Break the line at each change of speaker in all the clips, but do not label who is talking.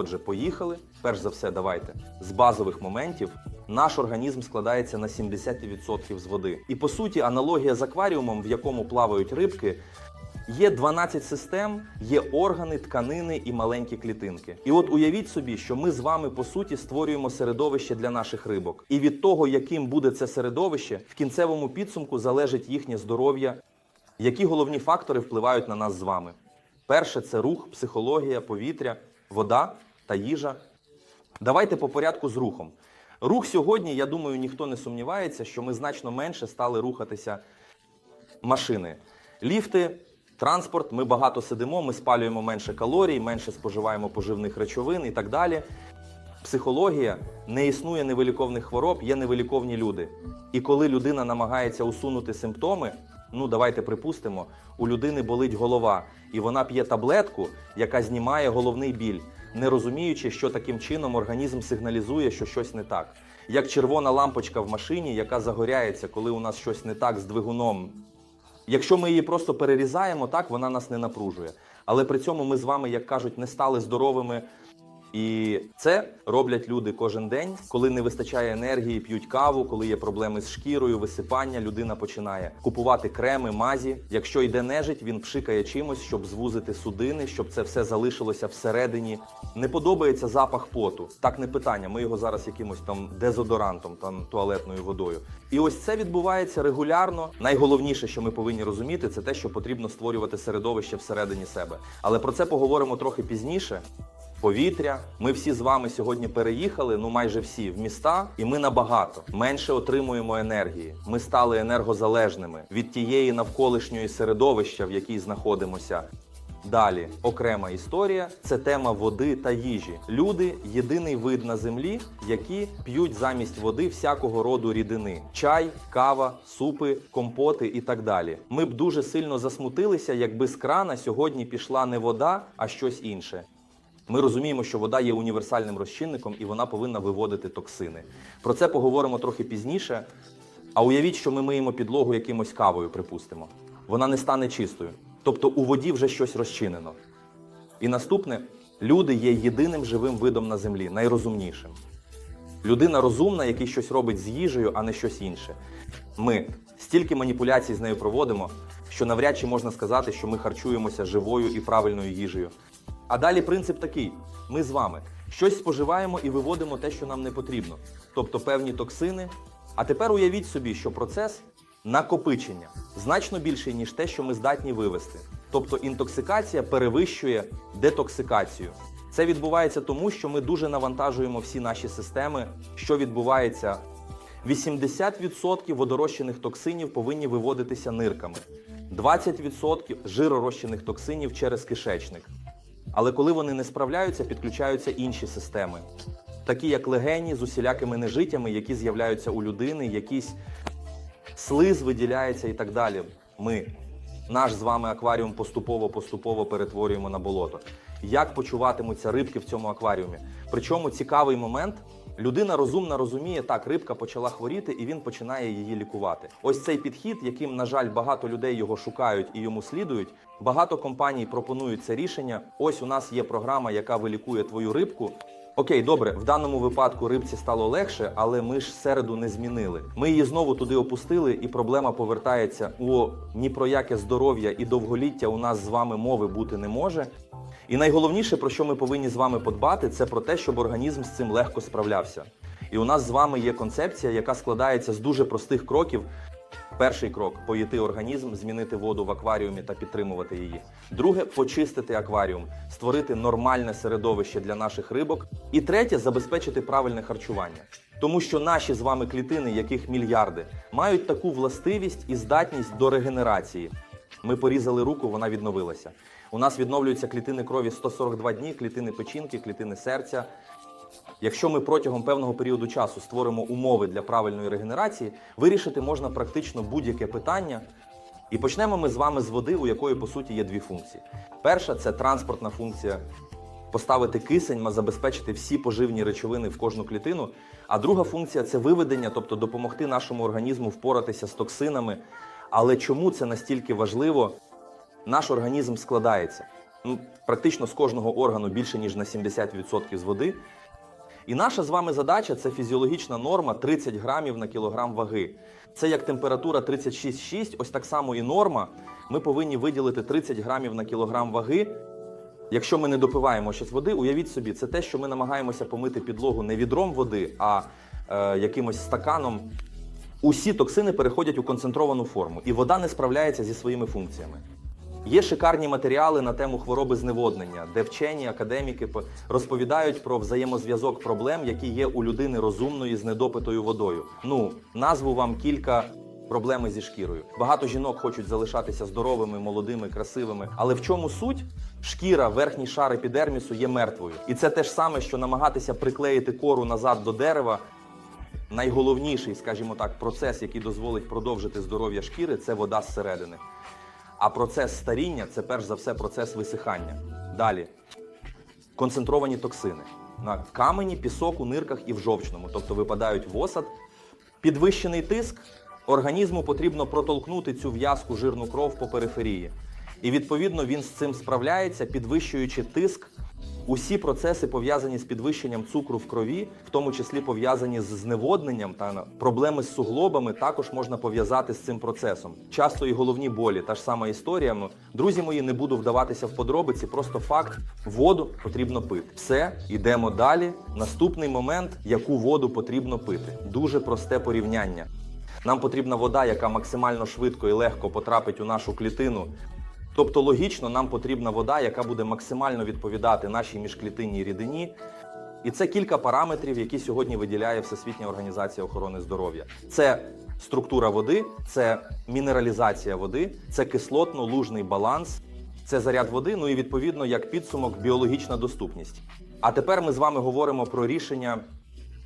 Отже, поїхали. Перш за все, давайте з базових моментів. Наш організм складається на 70% з води. І по суті, аналогія з акваріумом, в якому плавають рибки, Є 12 систем, є органи, тканини і маленькі клітинки. І от уявіть собі, що ми з вами по суті створюємо середовище для наших рибок. І від того, яким буде це середовище, в кінцевому підсумку залежить їхнє здоров'я. Які головні фактори впливають на нас з вами? Перше це рух, психологія, повітря, вода та їжа. Давайте по порядку з рухом. Рух сьогодні, я думаю, ніхто не сумнівається, що ми значно менше стали рухатися машини. Ліфти, транспорт, ми багато сидимо, ми спалюємо менше калорій, менше споживаємо поживних речовин і так далі. Психологія не існує невиліковних хвороб, є невиліковні люди. І коли людина намагається усунути симптоми, ну давайте припустимо, у людини болить голова, і вона п'є таблетку, яка знімає головний біль, не розуміючи, що таким чином організм сигналізує, що щось не так. Як червона лампочка в машині, яка загоряється, коли у нас щось не так з двигуном, Якщо ми її просто перерізаємо, так вона нас не напружує. Але при цьому ми з вами, як кажуть, не стали здоровими. І це роблять люди кожен день, коли не вистачає енергії, п'ють каву, коли є проблеми з шкірою, висипання, людина починає купувати креми, мазі. Якщо йде нежить, він пшикає чимось, щоб звузити судини, щоб це все залишилося всередині. Не подобається запах поту. Так не питання. Ми його зараз якимось там дезодорантом, там туалетною водою. І ось це відбувається регулярно. Найголовніше, що ми повинні розуміти, це те, що потрібно створювати середовище всередині себе. Але про це поговоримо трохи пізніше. Повітря. Ми всі з вами сьогодні переїхали, ну майже всі в міста, і ми набагато менше отримуємо енергії. Ми стали енергозалежними від тієї навколишньої середовища, в якій знаходимося. Далі окрема історія це тема води та їжі. Люди єдиний вид на землі, які п'ють замість води всякого роду рідини: чай, кава, супи, компоти і так далі. Ми б дуже сильно засмутилися, якби з крана сьогодні пішла не вода, а щось інше. Ми розуміємо, що вода є універсальним розчинником і вона повинна виводити токсини. Про це поговоримо трохи пізніше. А уявіть, що ми миємо підлогу якимось кавою, припустимо. Вона не стане чистою. Тобто у воді вже щось розчинено. І наступне, люди є єдиним живим видом на землі, найрозумнішим. Людина розумна, який щось робить з їжею, а не щось інше. Ми стільки маніпуляцій з нею проводимо, що навряд чи можна сказати, що ми харчуємося живою і правильною їжею. А далі принцип такий: ми з вами щось споживаємо і виводимо те, що нам не потрібно, тобто певні токсини. А тепер уявіть собі, що процес накопичення значно більший, ніж те, що ми здатні вивести. Тобто інтоксикація перевищує детоксикацію. Це відбувається тому, що ми дуже навантажуємо всі наші системи. Що відбувається? 80% водорозчинних токсинів повинні виводитися нирками, 20% жиророзчинних токсинів через кишечник. Але коли вони не справляються, підключаються інші системи, такі як легені з усілякими нежиттями, які з'являються у людини, якісь слиз виділяється і так далі. Ми, наш з вами акваріум поступово-поступово перетворюємо на болото. Як почуватимуться рибки в цьому акваріумі? Причому цікавий момент. Людина розумна розуміє, так, рибка почала хворіти, і він починає її лікувати. Ось цей підхід, яким, на жаль, багато людей його шукають і йому слідують. Багато компаній пропонують це рішення. Ось у нас є програма, яка вилікує твою рибку. Окей, добре, в даному випадку рибці стало легше, але ми ж середу не змінили. Ми її знову туди опустили, і проблема повертається. О, ні про яке здоров'я і довголіття у нас з вами мови бути не може. І найголовніше, про що ми повинні з вами подбати, це про те, щоб організм з цим легко справлявся. І у нас з вами є концепція, яка складається з дуже простих кроків. Перший крок поїти організм, змінити воду в акваріумі та підтримувати її. Друге почистити акваріум, створити нормальне середовище для наших рибок. І третє забезпечити правильне харчування. Тому що наші з вами клітини, яких мільярди, мають таку властивість і здатність до регенерації. Ми порізали руку, вона відновилася. У нас відновлюються клітини крові 142 дні, клітини печінки, клітини серця. Якщо ми протягом певного періоду часу створимо умови для правильної регенерації, вирішити можна практично будь-яке питання. І почнемо ми з вами з води, у якої по суті є дві функції. Перша це транспортна функція. Поставити кисень, ма забезпечити всі поживні речовини в кожну клітину. А друга функція це виведення, тобто допомогти нашому організму впоратися з токсинами. Але чому це настільки важливо? Наш організм складається ну, практично з кожного органу більше ніж на 70% з води. І наша з вами задача це фізіологічна норма 30 грамів на кілограм ваги. Це як температура 36,6, ось так само і норма. Ми повинні виділити 30 грамів на кілограм ваги. Якщо ми не допиваємо щось води, уявіть собі, це те, що ми намагаємося помити підлогу не відром води, а е, якимось стаканом. Усі токсини переходять у концентровану форму, і вода не справляється зі своїми функціями. Є шикарні матеріали на тему хвороби зневоднення, де вчені академіки розповідають про взаємозв'язок проблем, які є у людини розумної з недопитою водою. Ну, назву вам кілька проблеми зі шкірою. Багато жінок хочуть залишатися здоровими, молодими, красивими. Але в чому суть? Шкіра, верхній шар епідермісу є мертвою. І це те ж саме, що намагатися приклеїти кору назад до дерева. Найголовніший, скажімо так, процес, який дозволить продовжити здоров'я шкіри, це вода зсередини. А процес старіння це перш за все процес висихання. Далі концентровані токсини на камені, пісок у нирках і в жовчному, тобто випадають в осад. Підвищений тиск організму потрібно протолкнути цю в'язку жирну кров по периферії. І відповідно він з цим справляється, підвищуючи тиск. Усі процеси пов'язані з підвищенням цукру в крові, в тому числі пов'язані з зневодненням та проблеми з суглобами, також можна пов'язати з цим процесом. Часто і головні болі, та ж сама історія. Ну, друзі мої, не буду вдаватися в подробиці. Просто факт: воду потрібно пити. Все, йдемо далі. Наступний момент, яку воду потрібно пити. Дуже просте порівняння. Нам потрібна вода, яка максимально швидко і легко потрапить у нашу клітину. Тобто логічно, нам потрібна вода, яка буде максимально відповідати нашій міжклітинній рідині. І це кілька параметрів, які сьогодні виділяє Всесвітня організація охорони здоров'я. Це структура води, це мінералізація води, це кислотно-лужний баланс, це заряд води, ну і відповідно як підсумок біологічна доступність. А тепер ми з вами говоримо про рішення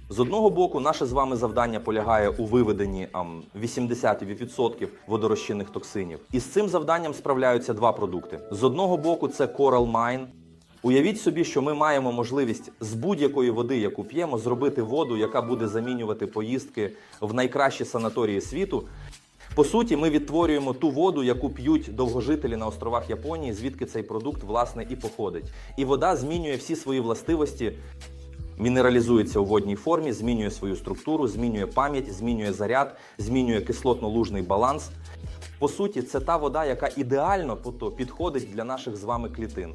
з одного боку, наше з вами завдання полягає у виведенні ам, 80% водорозчинних токсинів. І з цим завданням справляються два продукти. З одного боку, це Coral Mine. Уявіть собі, що ми маємо можливість з будь-якої води, яку п'ємо, зробити воду, яка буде замінювати поїздки в найкращі санаторії світу. По суті, ми відтворюємо ту воду, яку п'ють довгожителі на островах Японії, звідки цей продукт власне і походить. І вода змінює всі свої властивості мінералізується у водній формі, змінює свою структуру, змінює пам'ять, змінює заряд, змінює кислотно-лужний баланс. По суті, це та вода, яка ідеально підходить для наших з вами клітин.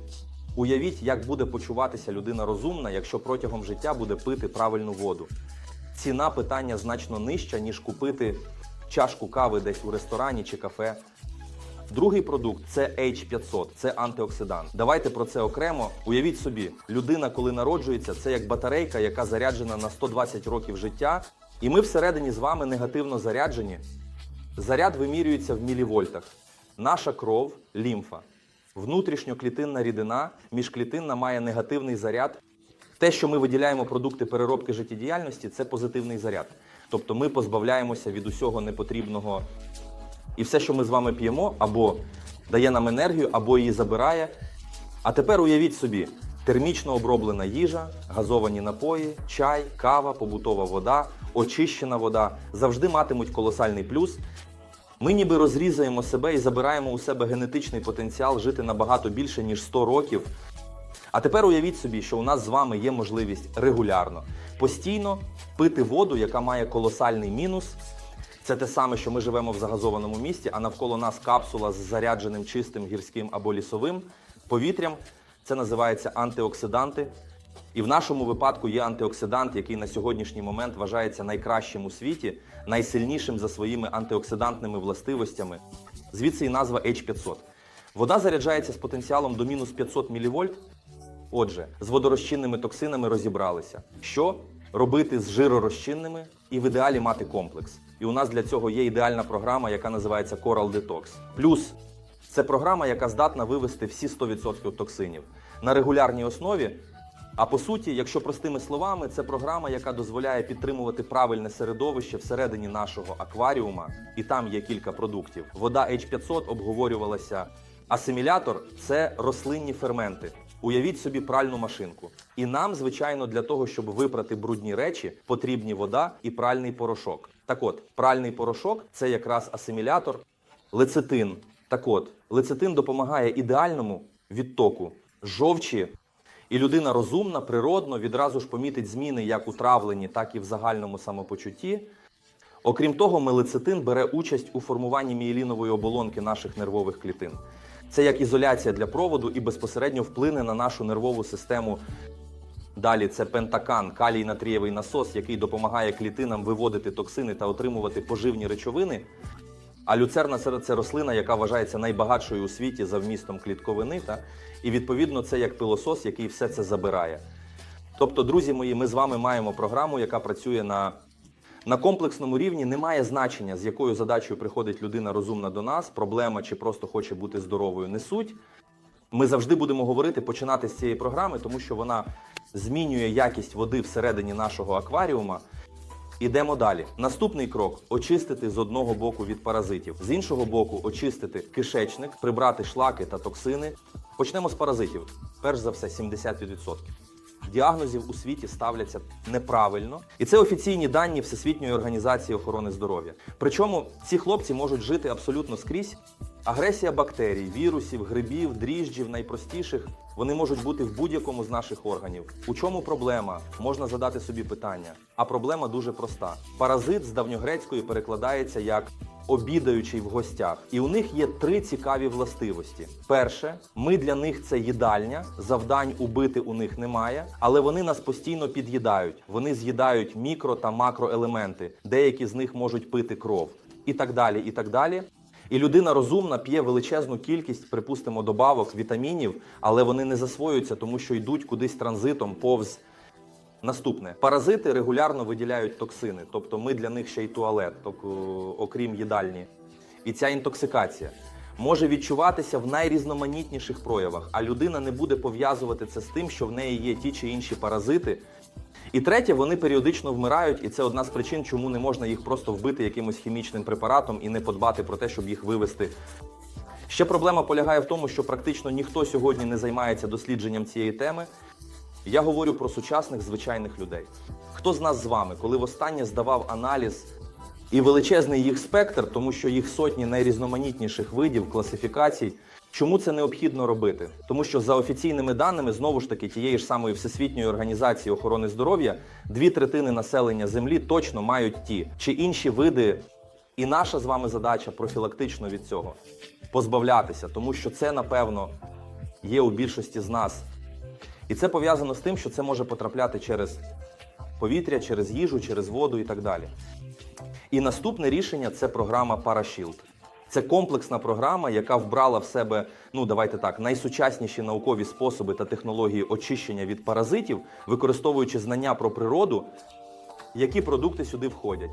Уявіть, як буде почуватися людина розумна, якщо протягом життя буде пити правильну воду. Ціна питання значно нижча, ніж купити чашку кави десь у ресторані чи кафе. Другий продукт це H500, це антиоксидант. Давайте про це окремо. Уявіть собі, людина, коли народжується, це як батарейка, яка заряджена на 120 років життя. І ми всередині з вами негативно заряджені. Заряд вимірюється в мілівольтах. Наша кров, лімфа, внутрішньоклітинна рідина, міжклітинна має негативний заряд. Те, що ми виділяємо продукти переробки життєдіяльності, це позитивний заряд. Тобто ми позбавляємося від усього непотрібного і все, що ми з вами п'ємо, або дає нам енергію, або її забирає. А тепер уявіть собі: термічно оброблена їжа, газовані напої, чай, кава, побутова вода, очищена вода завжди матимуть колосальний плюс. Ми ніби розрізаємо себе і забираємо у себе генетичний потенціал жити набагато більше, ніж 100 років. А тепер уявіть собі, що у нас з вами є можливість регулярно, постійно пити воду, яка має колосальний мінус. Це те саме, що ми живемо в загазованому місті, а навколо нас капсула з зарядженим чистим гірським або лісовим повітрям. Це називається антиоксиданти. І в нашому випадку є антиоксидант, який на сьогоднішній момент вважається найкращим у світі, найсильнішим за своїми антиоксидантними властивостями. Звідси і назва H500. Вода заряджається з потенціалом до мінус 500 мВ. Отже, з водорозчинними токсинами розібралися. Що робити з жиророзчинними і в ідеалі мати комплекс. І у нас для цього є ідеальна програма, яка називається Coral Detox. Плюс це програма, яка здатна вивести всі 100% токсинів на регулярній основі. А по суті, якщо простими словами, це програма, яка дозволяє підтримувати правильне середовище всередині нашого акваріума, і там є кілька продуктів. Вода H500 обговорювалася. Асимілятор це рослинні ферменти. Уявіть собі пральну машинку. І нам, звичайно, для того, щоб випрати брудні речі, потрібні вода і пральний порошок. Так от, пральний порошок це якраз асимілятор, лецитин. Так от, лецитин допомагає ідеальному відтоку жовчі, і людина розумна, природно відразу ж помітить зміни як у травленні, так і в загальному самопочутті. Окрім того, мелецитин бере участь у формуванні мієлінової оболонки наших нервових клітин. Це як ізоляція для проводу і безпосередньо вплине на нашу нервову систему. Далі це пентакан, калій натрієвий насос, який допомагає клітинам виводити токсини та отримувати поживні речовини. А люцерна це, рослина, яка вважається найбагатшою у світі за вмістом клітковини. Та? І відповідно це як пилосос, який все це забирає. Тобто, друзі мої, ми з вами маємо програму, яка працює на, на комплексному рівні. Немає значення, з якою задачею приходить людина розумна до нас, проблема чи просто хоче бути здоровою, не суть. Ми завжди будемо говорити, починати з цієї програми, тому що вона змінює якість води всередині нашого акваріума. Ідемо далі. Наступний крок очистити з одного боку від паразитів, з іншого боку, очистити кишечник, прибрати шлаки та токсини. Почнемо з паразитів. Перш за все, 70%. Діагнозів у світі ставляться неправильно, і це офіційні дані Всесвітньої організації охорони здоров'я. Причому ці хлопці можуть жити абсолютно скрізь. Агресія бактерій, вірусів, грибів, дріжджів, найпростіших вони можуть бути в будь-якому з наших органів. У чому проблема? Можна задати собі питання. А проблема дуже проста: паразит з давньогрецької перекладається як обідаючий в гостях. І у них є три цікаві властивості: перше, ми для них це їдальня, завдань убити у них немає, але вони нас постійно під'їдають. Вони з'їдають мікро та макроелементи. Деякі з них можуть пити кров, і так далі. І так далі. І людина розумна п'є величезну кількість, припустимо, добавок, вітамінів, але вони не засвоюються, тому що йдуть кудись транзитом повз. Наступне паразити регулярно виділяють токсини, тобто ми для них ще й туалет, тобто, окрім їдальні. І ця інтоксикація може відчуватися в найрізноманітніших проявах, а людина не буде пов'язувати це з тим, що в неї є ті чи інші паразити. І третє, вони періодично вмирають, і це одна з причин, чому не можна їх просто вбити якимось хімічним препаратом і не подбати про те, щоб їх вивести. Ще проблема полягає в тому, що практично ніхто сьогодні не займається дослідженням цієї теми. Я говорю про сучасних звичайних людей. Хто з нас з вами, коли востаннє здавав аналіз і величезний їх спектр, тому що їх сотні найрізноманітніших видів, класифікацій. Чому це необхідно робити? Тому що за офіційними даними, знову ж таки, тієї ж самої Всесвітньої організації охорони здоров'я, дві третини населення Землі точно мають ті чи інші види. І наша з вами задача профілактично від цього позбавлятися, тому що це, напевно, є у більшості з нас. І це пов'язано з тим, що це може потрапляти через повітря, через їжу, через воду і так далі. І наступне рішення це програма Parashield. Це комплексна програма, яка вбрала в себе, ну давайте так, найсучасніші наукові способи та технології очищення від паразитів, використовуючи знання про природу, які продукти сюди входять.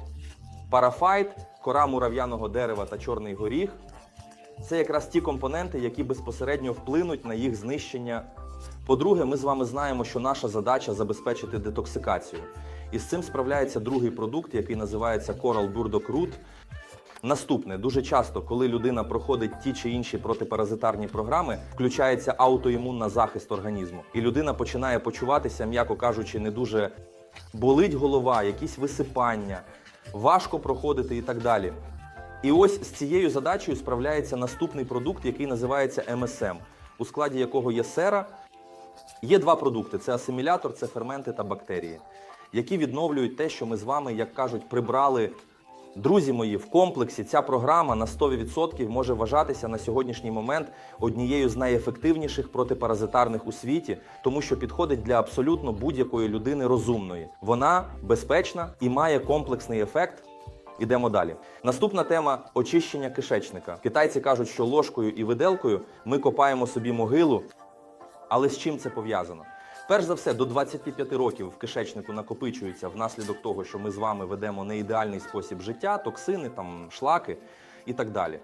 Парафайт, кора мурав'яного дерева та чорний горіх це якраз ті компоненти, які безпосередньо вплинуть на їх знищення. По-друге, ми з вами знаємо, що наша задача забезпечити детоксикацію. І з цим справляється другий продукт, який називається Coral Burdock Root. Наступне, дуже часто, коли людина проходить ті чи інші протипаразитарні програми, включається аутоімунна захист організму. І людина починає почуватися, м'яко кажучи, не дуже болить голова, якісь висипання, важко проходити і так далі. І ось з цією задачею справляється наступний продукт, який називається МСМ, у складі якого є сера. Є два продукти: це асимілятор, це ферменти та бактерії, які відновлюють те, що ми з вами, як кажуть, прибрали. Друзі мої, в комплексі ця програма на 100% може вважатися на сьогоднішній момент однією з найефективніших протипаразитарних у світі, тому що підходить для абсолютно будь-якої людини розумної. Вона безпечна і має комплексний ефект. Ідемо далі. Наступна тема очищення кишечника. Китайці кажуть, що ложкою і виделкою ми копаємо собі могилу. Але з чим це пов'язано? Перш за все, до 25 років в кишечнику накопичується внаслідок того, що ми з вами ведемо неідеальний спосіб життя, токсини, там, шлаки і так далі.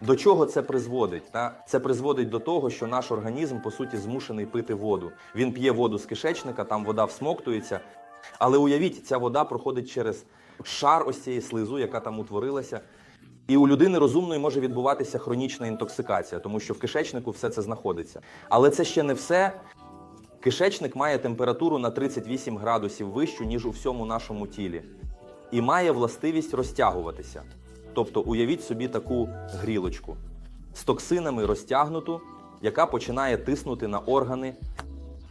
До чого це призводить? Це призводить до того, що наш організм, по суті, змушений пити воду. Він п'є воду з кишечника, там вода всмоктується. Але уявіть, ця вода проходить через шар ось цієї слизу, яка там утворилася. І у людини розумної може відбуватися хронічна інтоксикація, тому що в кишечнику все це знаходиться. Але це ще не все. Кишечник має температуру на 38 градусів вищу, ніж у всьому нашому тілі, і має властивість розтягуватися. Тобто, уявіть собі таку грілочку з токсинами розтягнуту, яка починає тиснути на органи,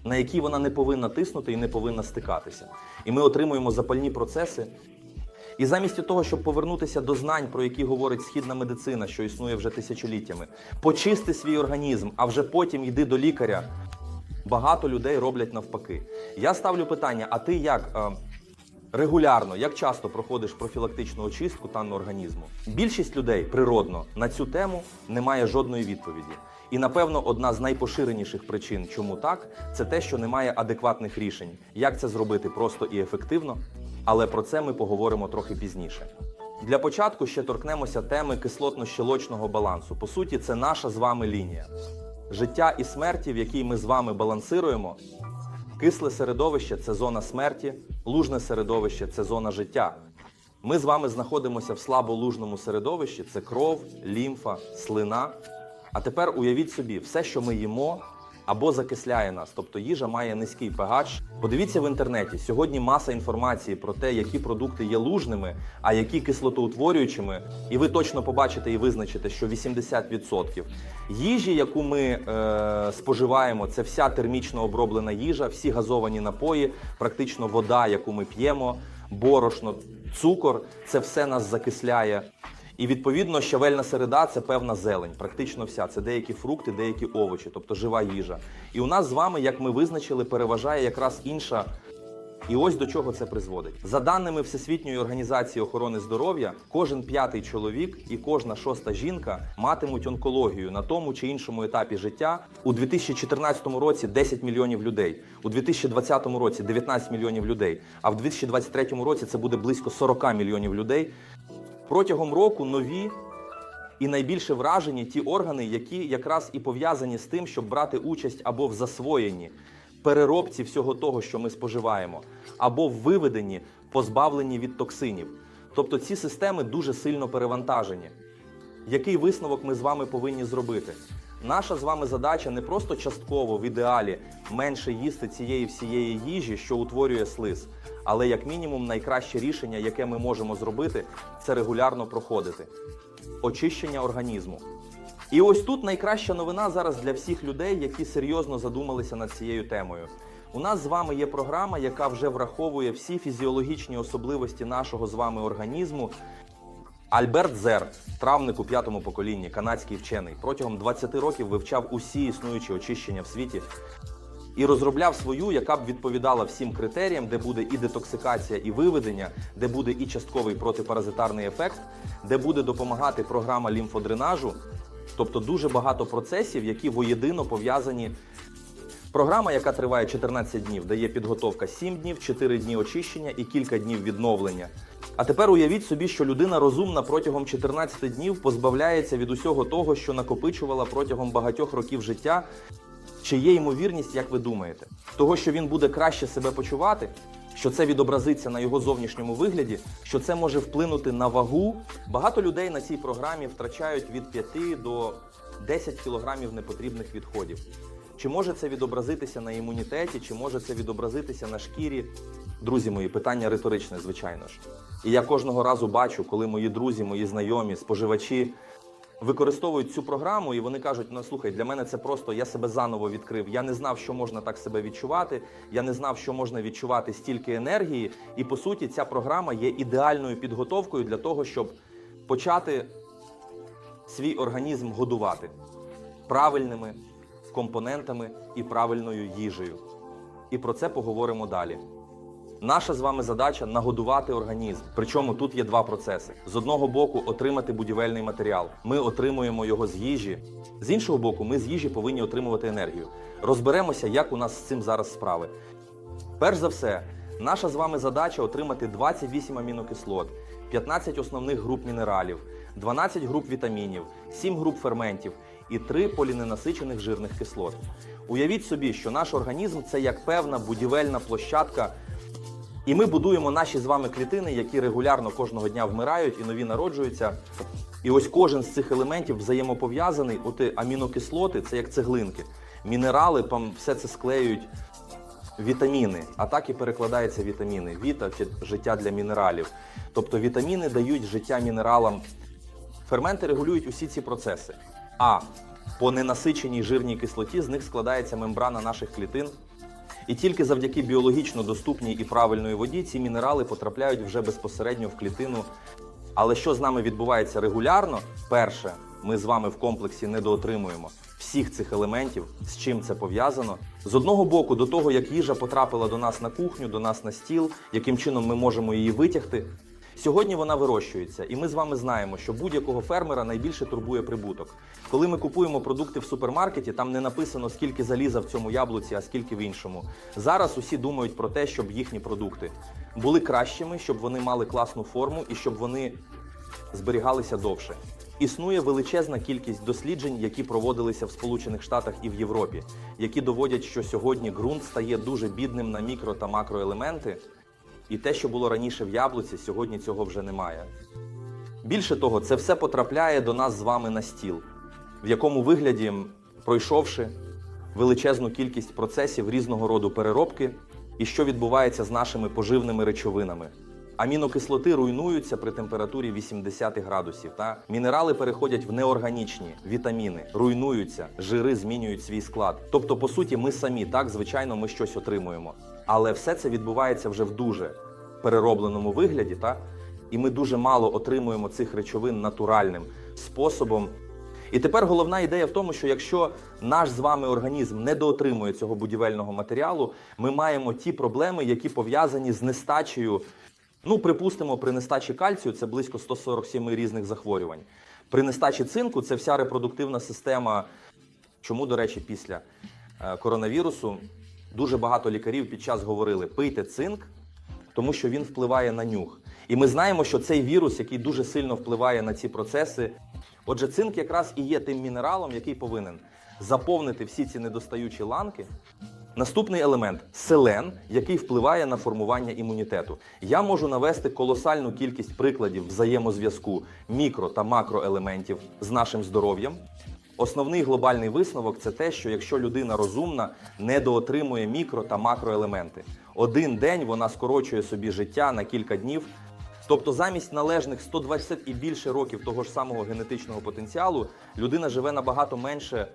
на які вона не повинна тиснути і не повинна стикатися. І ми отримуємо запальні процеси. І замість того, щоб повернутися до знань, про які говорить східна медицина, що існує вже тисячоліттями, почисти свій організм, а вже потім йди до лікаря. Багато людей роблять навпаки. Я ставлю питання: а ти як е, регулярно, як часто проходиш профілактичну очистку танну організму? Більшість людей природно на цю тему не має жодної відповіді. І напевно одна з найпоширеніших причин, чому так, це те, що немає адекватних рішень. Як це зробити просто і ефективно? Але про це ми поговоримо трохи пізніше. Для початку ще торкнемося теми кислотно-щелочного балансу. По суті, це наша з вами лінія. Життя і смерті, в якій ми з вами балансируємо. Кисле середовище це зона смерті, лужне середовище це зона життя. Ми з вами знаходимося в слаболужному середовищі це кров, лімфа, слина. А тепер уявіть собі, все, що ми їмо, або закисляє нас, тобто їжа має низький pH. Подивіться в інтернеті. Сьогодні маса інформації про те, які продукти є лужними, а які кислотоутворюючими. І ви точно побачите і визначите, що 80% їжі, яку ми е, споживаємо, це вся термічно оброблена їжа, всі газовані напої, практично вода, яку ми п'ємо, борошно, цукор це все нас закисляє. І відповідно щавельна середа це певна зелень, практично вся. Це деякі фрукти, деякі овочі, тобто жива їжа. І у нас з вами, як ми визначили, переважає якраз інша. І ось до чого це призводить. За даними Всесвітньої організації охорони здоров'я, кожен п'ятий чоловік і кожна шоста жінка матимуть онкологію на тому чи іншому етапі життя. У 2014 році 10 мільйонів людей, у 2020 році 19 мільйонів людей, а в 2023 році це буде близько 40 мільйонів людей. Протягом року нові і найбільше вражені ті органи, які якраз і пов'язані з тим, щоб брати участь або в засвоєнні, переробці всього того, що ми споживаємо, або в виведенні, позбавленні від токсинів. Тобто ці системи дуже сильно перевантажені. Який висновок ми з вами повинні зробити? Наша з вами задача не просто частково в ідеалі менше їсти цієї всієї їжі, що утворює слиз, але як мінімум найкраще рішення, яке ми можемо зробити, це регулярно проходити очищення організму. І ось тут найкраща новина зараз для всіх людей, які серйозно задумалися над цією темою. У нас з вами є програма, яка вже враховує всі фізіологічні особливості нашого з вами організму. Альберт Зер, травник у п'ятому поколінні, канадський вчений, протягом 20 років вивчав усі існуючі очищення в світі і розробляв свою, яка б відповідала всім критеріям, де буде і детоксикація, і виведення, де буде і частковий протипаразитарний ефект, де буде допомагати програма лімфодренажу, тобто дуже багато процесів, які воєдино пов'язані. Програма, яка триває 14 днів, дає підготовка 7 днів, 4 дні очищення і кілька днів відновлення. А тепер уявіть собі, що людина розумна протягом 14 днів позбавляється від усього того, що накопичувала протягом багатьох років життя. Чи є ймовірність, як ви думаєте, того, що він буде краще себе почувати, що це відобразиться на його зовнішньому вигляді, що це може вплинути на вагу? Багато людей на цій програмі втрачають від 5 до 10 кілограмів непотрібних відходів. Чи може це відобразитися на імунітеті, чи може це відобразитися на шкірі? Друзі мої, питання риторичне, звичайно ж. І я кожного разу бачу, коли мої друзі, мої знайомі, споживачі використовують цю програму, і вони кажуть: ну слухай, для мене це просто я себе заново відкрив. Я не знав, що можна так себе відчувати. Я не знав, що можна відчувати стільки енергії. І по суті, ця програма є ідеальною підготовкою для того, щоб почати свій організм годувати правильними компонентами і правильною їжею. І про це поговоримо далі. Наша з вами задача нагодувати організм. Причому тут є два процеси: з одного боку, отримати будівельний матеріал. Ми отримуємо його з їжі. З іншого боку, ми з їжі повинні отримувати енергію. Розберемося, як у нас з цим зараз справи. Перш за все, наша з вами задача отримати 28 амінокислот, 15 основних груп мінералів, 12 груп вітамінів, 7 груп ферментів і 3 поліненасичених жирних кислот. Уявіть собі, що наш організм це як певна будівельна площадка. І ми будуємо наші з вами клітини, які регулярно кожного дня вмирають і нові народжуються. І ось кожен з цих елементів взаємопов'язаний. От амінокислоти це як цеглинки. Мінерали там все це склеюють вітаміни, а так і перекладається вітаміни. Віта чи життя для мінералів. Тобто вітаміни дають життя мінералам. Ферменти регулюють усі ці процеси. А По ненасиченій жирній кислоті з них складається мембрана наших клітин. І тільки завдяки біологічно доступній і правильної воді ці мінерали потрапляють вже безпосередньо в клітину. Але що з нами відбувається регулярно? Перше, ми з вами в комплексі недоотримуємо всіх цих елементів, з чим це пов'язано. З одного боку, до того, як їжа потрапила до нас на кухню, до нас на стіл, яким чином ми можемо її витягти. Сьогодні вона вирощується, і ми з вами знаємо, що будь-якого фермера найбільше турбує прибуток. Коли ми купуємо продукти в супермаркеті, там не написано скільки заліза в цьому яблуці, а скільки в іншому. Зараз усі думають про те, щоб їхні продукти були кращими, щоб вони мали класну форму і щоб вони зберігалися довше. Існує величезна кількість досліджень, які проводилися в Сполучених Штатах і в Європі, які доводять, що сьогодні ґрунт стає дуже бідним на мікро та макроелементи, і те, що було раніше в яблуці, сьогодні цього вже немає. Більше того, це все потрапляє до нас з вами на стіл, в якому вигляді, пройшовши величезну кількість процесів різного роду переробки, і що відбувається з нашими поживними речовинами. Амінокислоти руйнуються при температурі 80 градусів. Та мінерали переходять в неорганічні вітаміни, руйнуються, жири змінюють свій склад. Тобто, по суті, ми самі так, звичайно, ми щось отримуємо. Але все це відбувається вже в дуже переробленому вигляді, та і ми дуже мало отримуємо цих речовин натуральним способом. І тепер головна ідея в тому, що якщо наш з вами організм недоотримує цього будівельного матеріалу, ми маємо ті проблеми, які пов'язані з нестачею. Ну, припустимо, при нестачі кальцію це близько 147 різних захворювань. При нестачі цинку це вся репродуктивна система. Чому, до речі, після е, коронавірусу дуже багато лікарів під час говорили: пийте цинк, тому що він впливає на нюх. І ми знаємо, що цей вірус, який дуже сильно впливає на ці процеси. Отже, цинк якраз і є тим мінералом, який повинен заповнити всі ці недостаючі ланки. Наступний елемент селен, який впливає на формування імунітету. Я можу навести колосальну кількість прикладів взаємозв'язку мікро та макроелементів з нашим здоров'ям. Основний глобальний висновок це те, що якщо людина розумна, недоотримує мікро та макроелементи. Один день вона скорочує собі життя на кілька днів. Тобто замість належних 120 і більше років того ж самого генетичного потенціалу, людина живе набагато менше.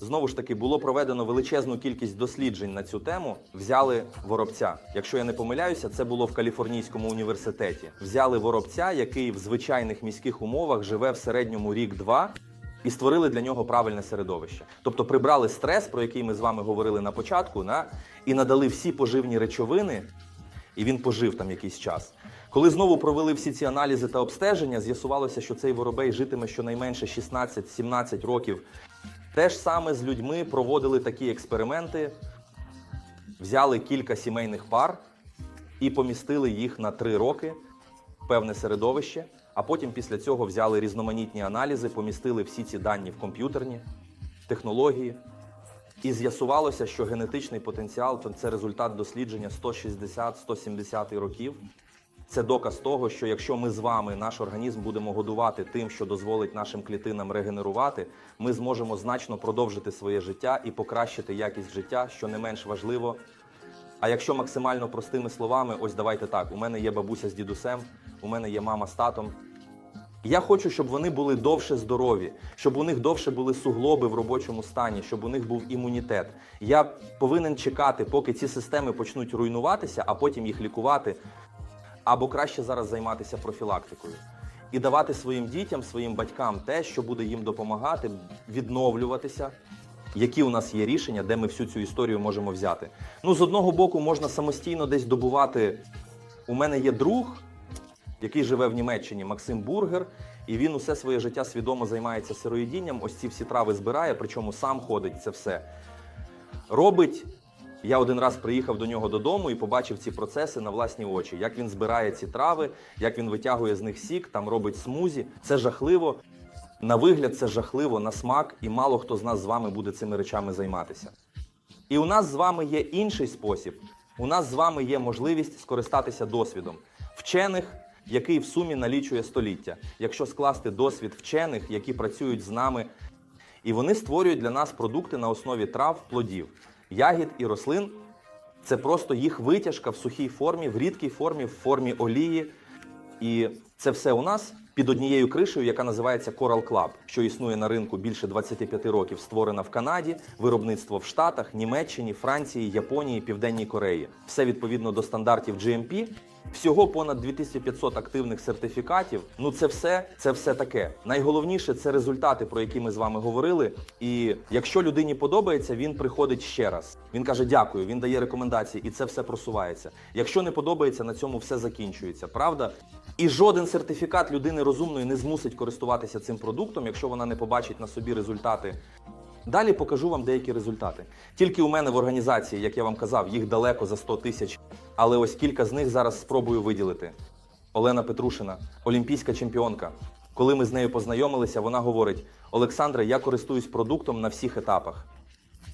Знову ж таки, було проведено величезну кількість досліджень на цю тему. Взяли воробця. Якщо я не помиляюся, це було в Каліфорнійському університеті. Взяли воробця, який в звичайних міських умовах живе в середньому рік-два. І створили для нього правильне середовище. Тобто прибрали стрес, про який ми з вами говорили на початку, на, і надали всі поживні речовини, і він пожив там якийсь час. Коли знову провели всі ці аналізи та обстеження, з'ясувалося, що цей воробей житиме щонайменше 16-17 років. Те ж саме з людьми проводили такі експерименти, взяли кілька сімейних пар і помістили їх на 3 роки в певне середовище, а потім після цього взяли різноманітні аналізи, помістили всі ці дані в комп'ютерні технології. І з'ясувалося, що генетичний потенціал це результат дослідження 160-170 років. Це доказ того, що якщо ми з вами наш організм будемо годувати тим, що дозволить нашим клітинам регенерувати, ми зможемо значно продовжити своє життя і покращити якість життя, що не менш важливо. А якщо максимально простими словами, ось давайте так: у мене є бабуся з дідусем, у мене є мама з татом. Я хочу, щоб вони були довше здорові, щоб у них довше були суглоби в робочому стані, щоб у них був імунітет. Я повинен чекати, поки ці системи почнуть руйнуватися, а потім їх лікувати. Або краще зараз займатися профілактикою і давати своїм дітям, своїм батькам те, що буде їм допомагати відновлюватися. Які у нас є рішення, де ми всю цю історію можемо взяти? Ну, з одного боку, можна самостійно десь добувати. У мене є друг, який живе в Німеччині, Максим Бургер, і він усе своє життя свідомо займається сироїдінням. Ось ці всі трави збирає, причому сам ходить це все. Робить. Я один раз приїхав до нього додому і побачив ці процеси на власні очі. Як він збирає ці трави, як він витягує з них сік, там робить смузі. Це жахливо. На вигляд, це жахливо, на смак, і мало хто з нас з вами буде цими речами займатися. І у нас з вами є інший спосіб. У нас з вами є можливість скористатися досвідом вчених, який в сумі налічує століття. Якщо скласти досвід вчених, які працюють з нами, і вони створюють для нас продукти на основі трав, плодів, ягід і рослин. Це просто їх витяжка в сухій формі, в рідкій формі, в формі олії. І це все у нас під однією кришею, яка називається Coral Club, що існує на ринку більше 25 років, створена в Канаді, виробництво в Штатах, Німеччині, Франції, Японії, Південній Кореї. Все відповідно до стандартів GMP. Всього понад 2500 активних сертифікатів. Ну це все, це все таке. Найголовніше це результати, про які ми з вами говорили. І якщо людині подобається, він приходить ще раз. Він каже дякую, він дає рекомендації, і це все просувається. Якщо не подобається, на цьому все закінчується. Правда? І жоден сертифікат людини розумної не змусить користуватися цим продуктом, якщо вона не побачить на собі результати Далі покажу вам деякі результати. Тільки у мене в організації, як я вам казав, їх далеко за 100 тисяч, але ось кілька з них зараз спробую виділити. Олена Петрушина, олімпійська чемпіонка. Коли ми з нею познайомилися, вона говорить: Олександре, я користуюсь продуктом на всіх етапах: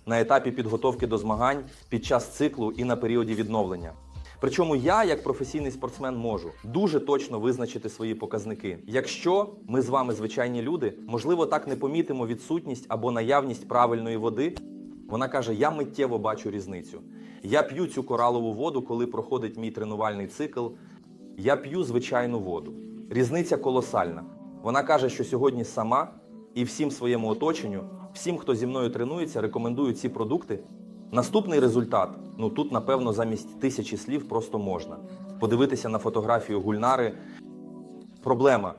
на етапі підготовки до змагань, під час циклу і на періоді відновлення. Причому я, як професійний спортсмен, можу дуже точно визначити свої показники. Якщо ми з вами звичайні люди, можливо, так не помітимо відсутність або наявність правильної води. Вона каже: Я миттєво бачу різницю. Я п'ю цю коралову воду, коли проходить мій тренувальний цикл. Я п'ю звичайну воду. Різниця колосальна. Вона каже, що сьогодні сама і всім своєму оточенню, всім, хто зі мною тренується, рекомендую ці продукти. Наступний результат. Ну тут, напевно, замість тисячі слів просто можна подивитися на фотографію Гульнари. Проблема,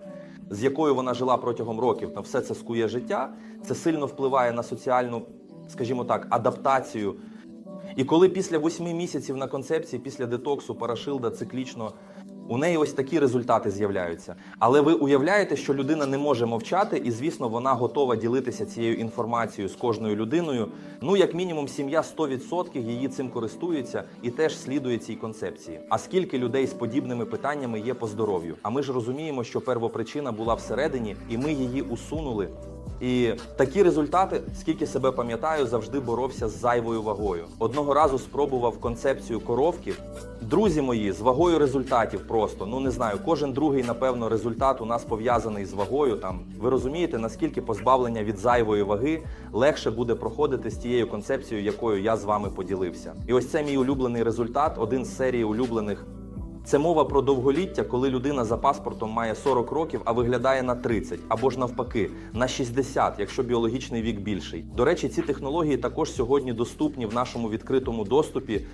з якою вона жила протягом років, та все це скує життя, це сильно впливає на соціальну, скажімо так, адаптацію. І коли після восьми місяців на концепції, після детоксу, парашилда циклічно, у неї ось такі результати з'являються. Але ви уявляєте, що людина не може мовчати, і звісно, вона готова ділитися цією інформацією з кожною людиною. Ну, як мінімум, сім'я 100% її цим користується і теж слідує цій концепції. А скільки людей з подібними питаннями є по здоров'ю? А ми ж розуміємо, що первопричина була всередині, і ми її усунули. І такі результати, скільки себе пам'ятаю, завжди боровся з зайвою вагою. Одного разу спробував концепцію коровки. Друзі мої, з вагою результатів просто ну не знаю. Кожен другий, напевно, результат у нас пов'язаний з вагою. Там ви розумієте, наскільки позбавлення від зайвої ваги легше буде проходити з тією концепцією, якою я з вами поділився. І ось це мій улюблений результат, один з серії улюблених це мова про довголіття, коли людина за паспортом має 40 років, а виглядає на 30, або ж навпаки, на 60, якщо біологічний вік більший. До речі, ці технології також сьогодні доступні в нашому відкритому доступі.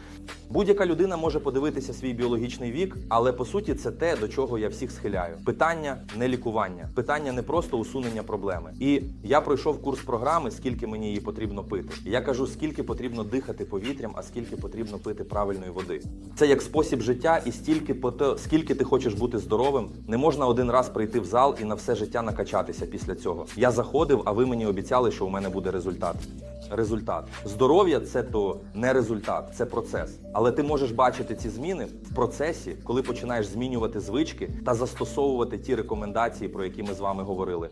Будь-яка людина може подивитися свій біологічний вік, але по суті це те, до чого я всіх схиляю. Питання не лікування, питання не просто усунення проблеми. І я пройшов курс програми, скільки мені її потрібно пити. Я кажу, скільки потрібно дихати повітрям, а скільки потрібно пити правильної води. Це як спосіб життя, і стільки те, скільки ти хочеш бути здоровим, не можна один раз прийти в зал і на все життя накачатися після цього. Я заходив, а ви мені обіцяли, що у мене буде результат. Результат здоров'я це то не результат, це процес. Але ти можеш бачити ці зміни в процесі, коли починаєш змінювати звички та застосовувати ті рекомендації, про які ми з вами говорили.